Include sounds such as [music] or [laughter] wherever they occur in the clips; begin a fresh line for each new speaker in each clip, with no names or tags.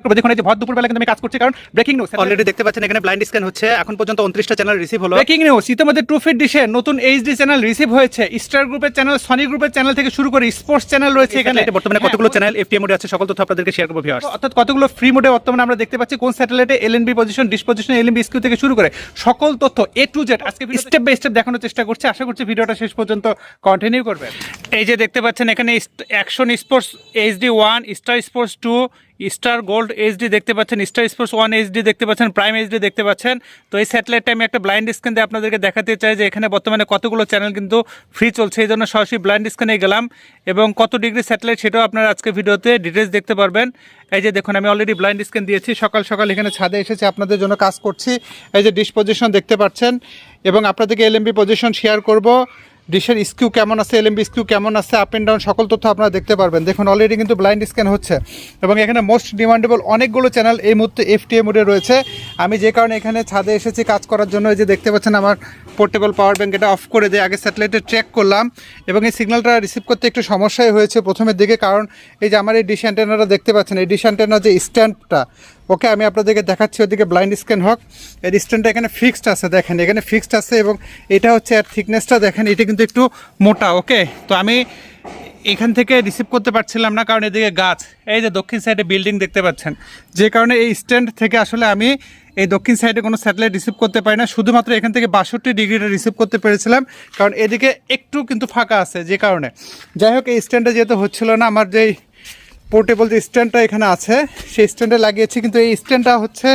করব। দেখুন এই যে ভর দুপুরবেলা কিন্তু আমি কাজ করছি কারণ ব্রেকিং নিউজ অলরেডি দেখতে পাচ্ছেন এখানে ব্লাইন্ড স্ক্যান হচ্ছে। এখন পর্যন্ত উনত্রিশটা চ্যানেল রিসিভ হলো। ব্রেকিং নিউজ ইতিমধ্যে টু ফিট ডিশে নতুন এইচডি চ্যানেল রিসিভ হয়েছে। স্টার গ্রুপের চ্যানেল সনি গ্রুপের চ্যানেল থেকে শুরু করে স্পোর্টস চ্যানেল রয়েছে এখানে। বর্তমানে কতগুলো চ্যানেল এফটিএম মোডে আছে সকল তথ্য আপনাদেরকে শেয়ার করব ভিউয়ার্স অর্থাৎ কতগুলো ফ্রি মোডে বর্তমানে আমরা দেখতে পাচ্ছি কোন স্যাটেলাইটে LNB position dish position LNB skew থেকে শুরু করে সকল তথ্য এ টু জেড আজকে স্টেপ বাই স্টেপ দেখানোর চেষ্টা করছি। আশা করছি ভিডিওটা শেষ পর্যন্ত কন্টিনিউ করবেন। এই যে দেখতে পাচ্ছেন এখানে Action Sports HD one Star Sports two Star Gold HD দেখতে পাচ্ছেন, স্টার স্পোর্টস ওয়ান এইচডি দেখতে পাচ্ছেন, প্রাইম এইচডি দেখতে পাচ্ছেন। তো এই স্যাটেলাইটটা আমি একটা ব্লাইন্ড স্ক্যান দিয়ে আপনাদেরকে দেখাতে চাই যে এখানে বর্তমানে কতগুলো চ্যানেল কিন্তু ফ্রি চলছে, এই জন্য সরাসরি ব্লাইন্ড স্ক্যানে গেলাম। এবং কত ডিগ্রি স্যাটেলাইট সেটাও আপনারা আজকে ভিডিওতে ডিটেলস দেখতে পারবেন। এই যে দেখুন, আমি অলরেডি ব্লাইন্ড স্ক্যান দিয়েছি, সকাল সকাল এখানে ছাদে এসেছে, আপনাদের জন্য কাজ করছি। এই যে ডিশ পজিশন দেখতে পাচ্ছেন, এবং আপনাদেরকে এল এলএমবি পজিশন শেয়ার করব। ডিশের স্কিউ কেমন আছে, এলএমবি স্কিউ কেমন আছে আপ অ্যান্ড ডাউন সকল তথ্য আপনারা দেখতে পারবেন। দেখুন অলরেডি কিন্তু ব্লাইন্ড স্ক্যান হচ্ছে। এবং এখানে মোস্ট ডিমান্ডেবল অনেকগুলো চ্যানেল এই মুহূর্তে এফটিএ মোডে রয়েছে। আমি যে কারণে এখানে ছাদে এসেছি, কাজ করার জন্য, এই যে দেখতে পাচ্ছেন আমার পোর্টেবল পাওয়ার ব্যাঙ্ক এটা অফ করে দিয়ে আগে স্যাটেলাইটে ট্র্যাক করলাম এবং এই সিগন্যালটা রিসিভ করতে একটু সমস্যাই হয়েছে প্রথমের দিকে, কারণ এই যে আমার এই ডিশ অ্যান্টেনাটা দেখতে পাচ্ছেন, এই ডিশ যে স্ট্যান্ডটা ওকে আমি আপনাদেরকে দেখাচ্ছি, ওদিকে ব্লাইন্ড স্ক্যান হোক। এর স্ট্যান্ডটা এখানে ফিক্সড আছে দেখেন, এখানে ফিক্সড আছে এবং এটা হচ্ছে এর থিকনেসটা দেখেন, এটা কিন্তু একটু মোটা, ওকে? তো আমি এখান থেকে রিসিভ করতে পারছিলাম না, কারণ এদিকে গাছ, এই যে দক্ষিণ সাইডে বিল্ডিং দেখতে পাচ্ছেন। যে কারণে এই স্ট্যান্ড থেকে আসলে আমি এই দক্ষিণ সাইডে কোনো স্যাটেলাইট রিসিভ করতে পারি না, শুধুমাত্র এখান থেকে বাষট্টি ডিগ্রিটা রিসিভ করতে পেরেছিলাম, কারণ এদিকে একটু কিন্তু ফাঁকা আছে যে কারণে। যাই হোক, এই স্ট্যান্ডে যেহেতু হচ্ছিল না, আমার যেই পোর্টেবল যে স্ট্যান্ডটা এখানে আছে, সেই স্ট্যান্ডে লাগিয়েছি, কিন্তু এই স্ট্যান্ডটা হচ্ছে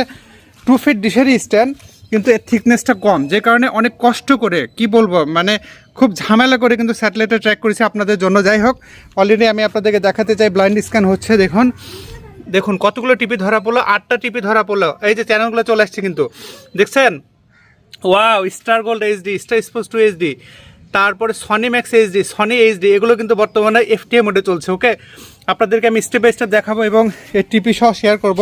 টু ফিট ডিশেরই স্ট্যান্ড কিন্তু এর থিকনেসটা কম, যে কারণে অনেক কষ্ট করে, কি বলব মানে খুব ঝামেলা করে কিন্তু স্যাটেলাইটে ট্র্যাক করেছি আপনাদের জন্য। যাই হোক অলরেডি আমি আপনাদেরকে দেখাতে চাই ব্লাইন্ড স্ক্যান হচ্ছে, দেখুন। দেখুন, কতগুলো টিপি ধরা পড়ল, আটটা টিপি ধরা পড়ল। এই যে চ্যানেলগুলো চলে আসছে কিন্তু। দেখছেন? Wow Star Gold HD Star Sports two HD তারপরে Sony Max HD Sony HD এগুলো কিন্তু বর্তমানে এফটিএ মোডে চলছে ওকে আপনাদেরকে আমি স্টেপ বাই স্টেপ দেখাবো এবং এর টিপি সহ শেয়ার করব।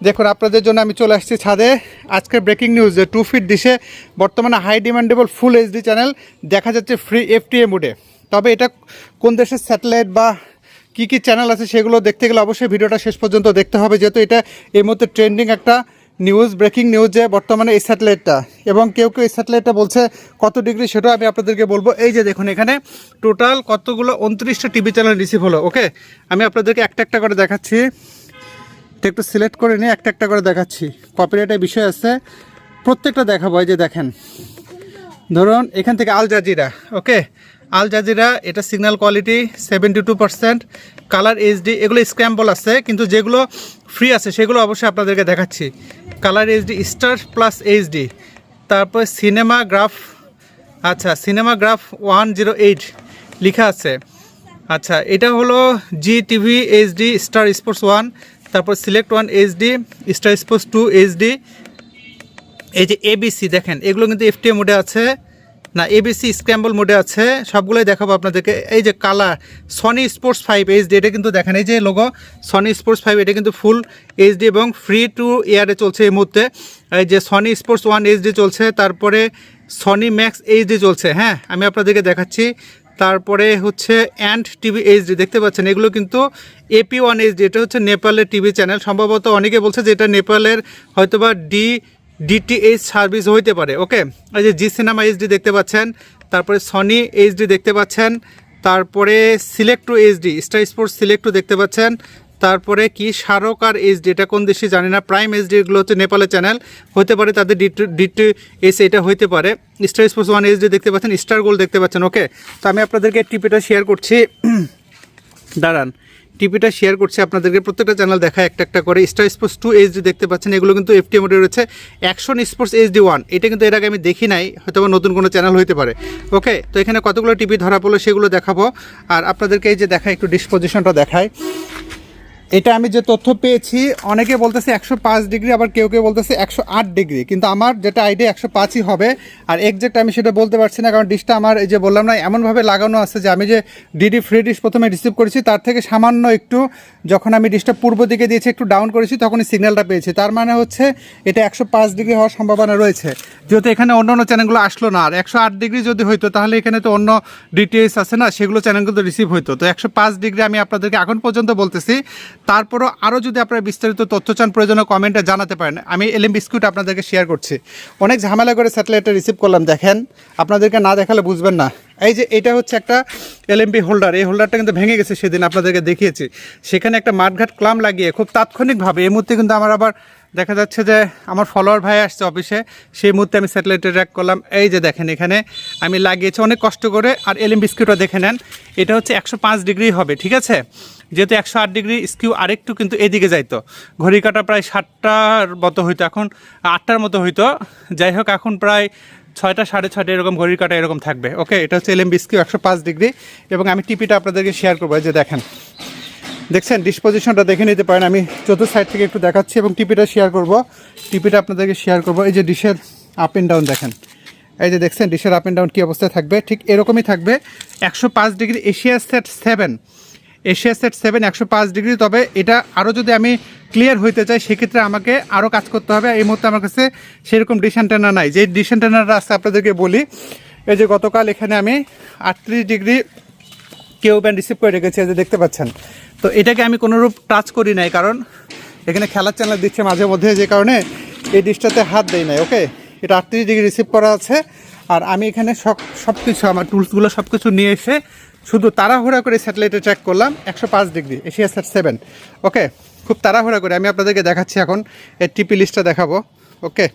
দেখুন, আপনাদের জন্য আমি চলে আসছি ছাদে। আজকের ব্রেকিং নিউজ যে টু ফিট ডিশে বর্তমানে high demandable full HD channel দেখা যাচ্ছে ফ্রি এফটিএ মোডে তবে এটা কোন দেশের স্যাটেলাইট বা কী কী চ্যানেল আছে সেগুলো দেখতে গেলে অবশ্যই ভিডিওটা শেষ পর্যন্ত দেখতে হবে, যেহেতু এটা এই মুহূর্তে ট্রেন্ডিং একটা নিউজ ব্রেকিং নিউজ যে বর্তমানে এই স্যাটেলাইটটা এবং কেউ কেউ এই স্যাটেলাইটটা বলছে কত ডিগ্রি সেটাও আমি আপনাদেরকে বলব। এই যে দেখুন এখানে টোটাল কতগুলো উনত্রিশটা টিভি চ্যানেল রিসিভ হলো ওকে আমি আপনাদেরকে একটা একটা করে দেখাচ্ছি। এটা একটু সিলেক্ট করে নিয়ে একটা একটা করে দেখাচ্ছি। কপিরাইটের বিষয় আছে। প্রত্যেকটা দেখাবো যে দেখেন। ধরুন, এখান থেকে Al Jazeera okay Al Jazeera এটা signal quality seventy two percent Colors HD এগুলো স্ক্র্যাম্বল আছে, কিন্তু যেগুলো ফ্রি আছে, সেগুলো অবশ্যই আপনাদেরকে দেখাচ্ছি। Colors HD Star Plus HD তারপর সিনেমা গ্রাফ আচ্ছা cinema graph one zero eight লেখা আছে। আচ্ছা এটা হলো Zee TV HD Star Sports one তারপর Select one HD Star Sports two HD এই যে এবিসি দেখেন, এগুলো কিন্তু এফটিএ মোডে আছে। না এবিসি স্ক্র্যাম্বল মোডে আছে। সবগুলোই দেখাবো আপনাদেরকে। এই যে Colors Sony Sports five HD এটা কিন্তু দেখেন, এই যে লোগো সনি স্পোর্টস ফাইভ এটা কিন্তু ফুল এইচডি এবং ফ্রি টু এয়ারে চলছে এই মুহূর্তে। এই যে সনি স্পোর্টস ওয়ান এইচডি চলছে, তারপরে সনি ম্যাক্স এইচডি চলছে। হ্যাঁ আমি আপনাদেরকে দেখাচ্ছি। তারপরে হচ্ছে অ্যান্ড টিভি এইচডি দেখতে পাচ্ছেন, এগুলো কিন্তু এপি ওয়ান এইচডি এটা হচ্ছে নেপালের টিভি চ্যানেল সম্ভবত অনেকে বলছে যে এটা নেপালের হয়তোবা ডি ডিটিএইচ সার্ভিস হইতে পারে ওকে এই যে জি সিনেমা এইচডি দেখতে পাচ্ছেন, তারপরে সনি এইচডি দেখতে পাচ্ছেন, তারপরে Select two HD Star Sports Select two দেখতে পাচ্ছেন তারপরে কি শারক আর এইচডি এটা কোন দেশে জানি না। প্রাইম এইচডি এগুলো হচ্ছে নেপালের চ্যানেল হতে পারে তাদের ডিটি ডিটি এস এটা হইতে পারে। স্টার স্পোর্টস ওয়ান এইচডি দেখতে পাচ্ছেন স্টার গোল্ড দেখতে পাচ্ছেন ওকে তো আমি আপনাদেরকে টিপিটা শেয়ার করছি। [clears throat] দাঁড়ান। টিপিটা শেয়ার করছি আপনাদেরকে। প্রত্যেকটা চ্যানেল দেখা একটা একটা করে। স্টার স্পোর্টস টু এইচডি দেখতে পাচ্ছেন, এগুলো কিন্তু এফটি মোডে রয়েছে। অ্যাকশন স্পোর্টস এইচডি ওয়ান এটা কিন্তু এর আগে আমি দেখি নাই, হয়তো নতুন কোনো চ্যানেল হতে পারে। ওকে তো এখানে কতগুলো টিভি ধরা পড়ল সেগুলো দেখাবো। আর আপনাদেরকে এই যে দেখা একটু ডিসপোজিশনটা দেখায়। এটা আমি যে তথ্য পেয়েছি, অনেকে বলতেছে একশো পাঁচ ডিগ্রি, আবার কেউ কেউ বলতেছে একশো আট ডিগ্রি। কিন্তু আমার যেটা আইডিয়া একশো পাঁচই হবে। আর এক্সাক্ট আমি সেটা বলতে পারছি না, কারণ ডিশটা আমার এই যে বললাম না, এমনভাবে লাগানো আছে যে আমি যে ডিডি ফ্রি ডিশ প্রথমে রিসিভ করেছি, তার থেকে সামান্য একটু, যখন আমি ডিশটা পূর্ব দিকে দিয়েছি, একটু ডাউন করেছি, তখনই সিগন্যালটা পেয়েছি। তার মানে হচ্ছে, এটা একশো পাঁচ ডিগ্রি হওয়ার সম্ভাবনা রয়েছে। যেহেতু এখানে অন্য অন্য চ্যানেলগুলো আসলো না, আর একশো আট ডিগ্রি যদি হইতো, তাহলে এখানে তো অন্য ডিটেলস আছে না, সেগুলো চ্যানেলগুলো রিসিভ হইতো। তো একশো পাঁচ ডিগ্রি আমি আপনাদেরকে এখন পর্যন্ত বলতেছি তারপরও আরও যদি আপনারা বিস্তারিত তথ্য চান প্রয়োজনীয় কমেন্টে জানাতে পারেন। আমি এলএম বিস্কুট আপনাদেরকে শেয়ার করছি। অনেক ঝামেলা করে স্যাটেলাইটটা রিসিভ করলাম, দেখেন। আপনাদেরকে না দেখালে বুঝবেন না। এই যে এটা হচ্ছে একটা এলএমবি হোল্ডার। এই হোল্ডারটা কিন্তু ভেঙে গেছে সেদিন আপনাদেরকে দেখিয়েছি। সেখানে একটা মাঠঘাট ক্লাম লাগিয়ে খুব তাৎক্ষণিকভাবে এই মুহূর্তে কিন্তু আমার আবার দেখা যাচ্ছে যে আমার ফলোয়ার ভাই আসছে অফিসে। সেই মুহূর্তে আমি স্যাটেলাইটে ট্র্যাক করলাম। এই যে দেখেন এখানে আমি লাগিয়েছি অনেক কষ্ট করে। আর এলএম বিস্কিটও দেখে নেন। এটা হচ্ছে একশো পাঁচ ডিগ্রি হবে, ঠিক আছে? যেহেতু একশো আট ডিগ্রি স্কিউ আরেকটু কিন্তু এদিকে যাইতো। ঘড়ি কাটা প্রায় সাতটার মতো হইতো এখন, আটটার মতো হইতো। যাই হোক, এখন প্রায় ছয়টা, সাড়ে ছয়টা এরকম ঘড়ির কাটা এরকম থাকবে। ওকে, এটা হচ্ছে এলএম বিস্কিউ একশো পাঁচ ডিগ্রি এবং আমি টিপিটা আপনাদেরকে শেয়ার করব যে দেখেন। দেখছেন ডিসপোজিশনটা দেখে নিতে পারেন। আমি চতুর্থ সাইড থেকে একটু দেখাচ্ছি এবং টিপিটা শেয়ার করব। টিপিটা আপনাদেরকে শেয়ার করব। এই যে ডিশের আপ অ্যান্ড ডাউন দেখেন। এই যে দেখছেন, ডিশের আপ অ্যান্ড ডাউন কী অবস্থায় থাকবে? ঠিক এরকমই থাকবে। একশো পাঁচ degree Asia Sat seven Asia Sat seven একশো পাঁচ ডিগ্রি তবে এটা আরও যদি আমি ক্লিয়ার হইতে চাই, সেক্ষেত্রে আমাকে আরও কাজ করতে হবে। এই মুহূর্তে আমার কাছে সেরকম অ্যান্টেনা নাই। যে ডিশ অ্যান্টেনাটা আছে আপনাদেরকে বলি, এই যে গতকাল এখানে আমি আটত্রিশ ডিগ্রি কেউ ব্যান্ড রিসিভ করে রেখেছি যে দেখতে পাচ্ছেন। তো এটাকে আমি কোনোরূপ টাচ করি নাই, কারণ এখানে খেলার চ্যানেল দিচ্ছে মাঝে মধ্যে, যে কারণে এই ডিশটাতে হাত দেই নাই ওকে এটা আটত্রিশ ডিগ্রি রিসিভ করা আছে। আর আমি এখানে সব সব কিছু আমার টুলসগুলো সব কিছু নিয়ে এসে শুধু তাড়াহুড়া করে স্যাটেলাইটে ট্র্যাক করলাম, একশো পাঁচ degree, Asia Sat seven okay খুব তাড়াহুড়া করে, আমি আপনাদেরকে দেখাচ্ছি এখন এর টিপি লিস্টটা দেখাবো। ওকে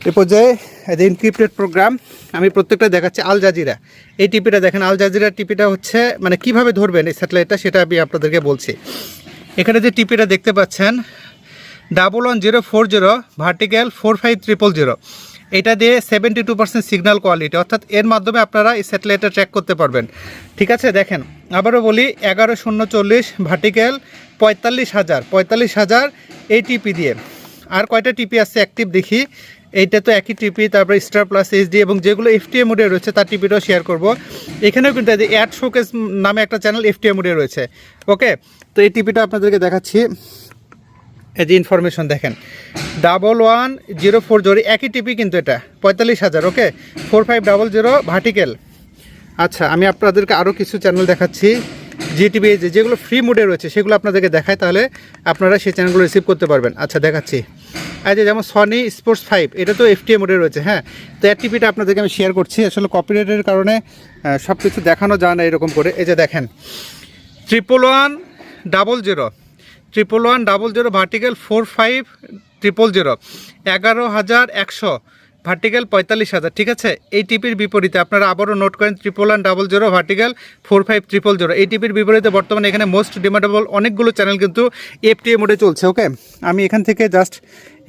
এ পর্যায়ে দ্য ইনক্রিপ্টেড প্রোগ্রাম আমি প্রত্যেকটা দেখাচ্ছি আল জাজিরা এই টিপিটা দেখেন আল জাজিরা টিপিটা হচ্ছে মানে কীভাবে ধরবেন এই স্যাটেলাইটটা সেটা আমি আপনাদেরকে বলছি। এখানে যে টিপিটা দেখতে পাচ্ছেন double one zero four zero vertical four five triple zero এটা দিয়ে seventy two percent signal quality অর্থাৎ এর মাধ্যমে আপনারা এই স্যাটেলাইটটা ট্র্যাক করতে পারবেন। ঠিক আছে, দেখেন, আবারও বলি, এগারো শূন্য চল্লিশ ভার্টিক্যাল পঁয়তাল্লিশ হাজার পঁয়তাল্লিশ হাজার এই টিপি দিয়ে। আর কয়টা টিপি আছে অ্যাক্টিভ দেখি, এইটা তো একই টিপি তারপরে স্টার প্লাস এইচডি এবং যেগুলো এফটিএ মোডে রয়েছে, তার টিপিটাও শেয়ার করব। এখানেও কিন্তু অ্যাড শোকেস নামে একটা চ্যানেল এফটিএ মোডে রয়েছে। ওকে তো এই টিপিটা আপনাদেরকে দেখাচ্ছি। এই যে ইনফরমেশন দেখেন double one zero four zero, একই টিপি কিন্তু এটা, পঁয়তাল্লিশ হাজার okay four five double zero vertical আচ্ছা আমি আপনাদেরকে আরও কিছু চ্যানেল দেখাচ্ছি জিটিভি যে, যেগুলো ফ্রি মোডে রয়েছে, সেগুলো আপনাদেরকে দেখায় তাহলে আপনারা সেই চ্যানেলগুলো রিসিভ করতে পারবেন। আচ্ছা দেখাচ্ছি। এই যে, যেমন সনি স্পোর্টস ফাইভ এটা তো এফটিএ মোডে রয়েছে হ্যাঁ? তো এর টিপিটা আপনাদেরকে আমি শেয়ার করছি, আসলে কপিরাইটের কারণে সব কিছু দেখানো যায় না এরকম করে। এই যে দেখেন triple one double zero triple one double zero vertical four five triple zero এগারো হাজার একশো ভার্টিক্যাল পঁয়তাল্লিশ হাজার, ঠিক আছে? এই টিপির বিপরীতে আপনারা আবারও নোট করেন triple one double zero vertical four five triple zero এই টিপির বিপরীতে বর্তমানে এখানে মোস্ট ডিমান্ডেবল অনেকগুলো চ্যানেল কিন্তু এফটিএ মোডে চলছে ওকে আমি এখান থেকে জাস্ট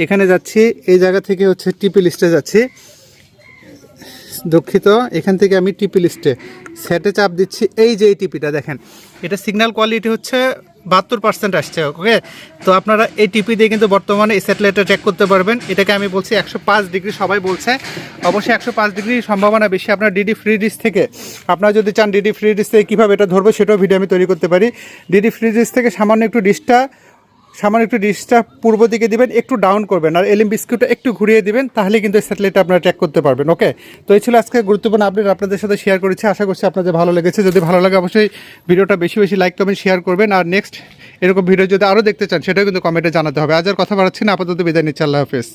এখানে যাচ্ছি, এই জায়গা থেকে হচ্ছে টিপি লিস্টে যাচ্ছি। দুঃখিত, এখান থেকে আমি টিপি লিস্টে সেটে চাপ দিচ্ছি, এই যে এই টিপিটা দেখেন, এটা সিগন্যাল কোয়ালিটি হচ্ছে বাহাত্তর পার্সেন্ট আসছে ওকে তো আপনারা এই টিপি দিয়ে কিন্তু বর্তমানে স্যাটেলাইটটা চেক করতে পারবেন। এটাকে আমি বলছি একশো পাঁচ ডিগ্রি সবাই বলছে। অবশ্যই একশো পাঁচ ডিগ্রি সম্ভাবনা বেশি আপনার ডিডি ফ্রি ডিস থেকে। আপনারা যদি চান ডিডি ফ্রি ডিস থেকে কীভাবে এটা ধরবো, সেটাও ভিডিও আমি তৈরি করতে পারি। ডিডি ফ্রি ডিস থেকে সামান্য একটু ডিসটা সামান্য একটু ডিসটা পূর্ব দিকে দিবেন, একটু ডাউন করবেন, আর এলিম বিস্কুটটা একটু ঘুরিয়ে দিবেন, তাহলে কিন্তু স্যাটেলাইটটা আপনারা ট্র্যাক করতে পারবেন ওকে তো এই ছিল আজকে গুরুত্বপূর্ণ আপডেট আপনাদের সাথে শেয়ার করেছি, আশা করছি আপনাদের ভালো লেগেছে। যদি ভালো লাগে, অবশ্যই ভিডিওটা বেশি বেশি লাইক কমেন্ট শেয়ার করবেন, আর নেক্সট এরকম ভিডিও যদি আরও দেখতে চান, সেটাও কিন্তু কমেন্টে জানাতে হবে। আজ আর কথা বাড়াচ্ছি না, আপাতত বিদায় নিচ্ছি, আল্লাহ হাফেজ।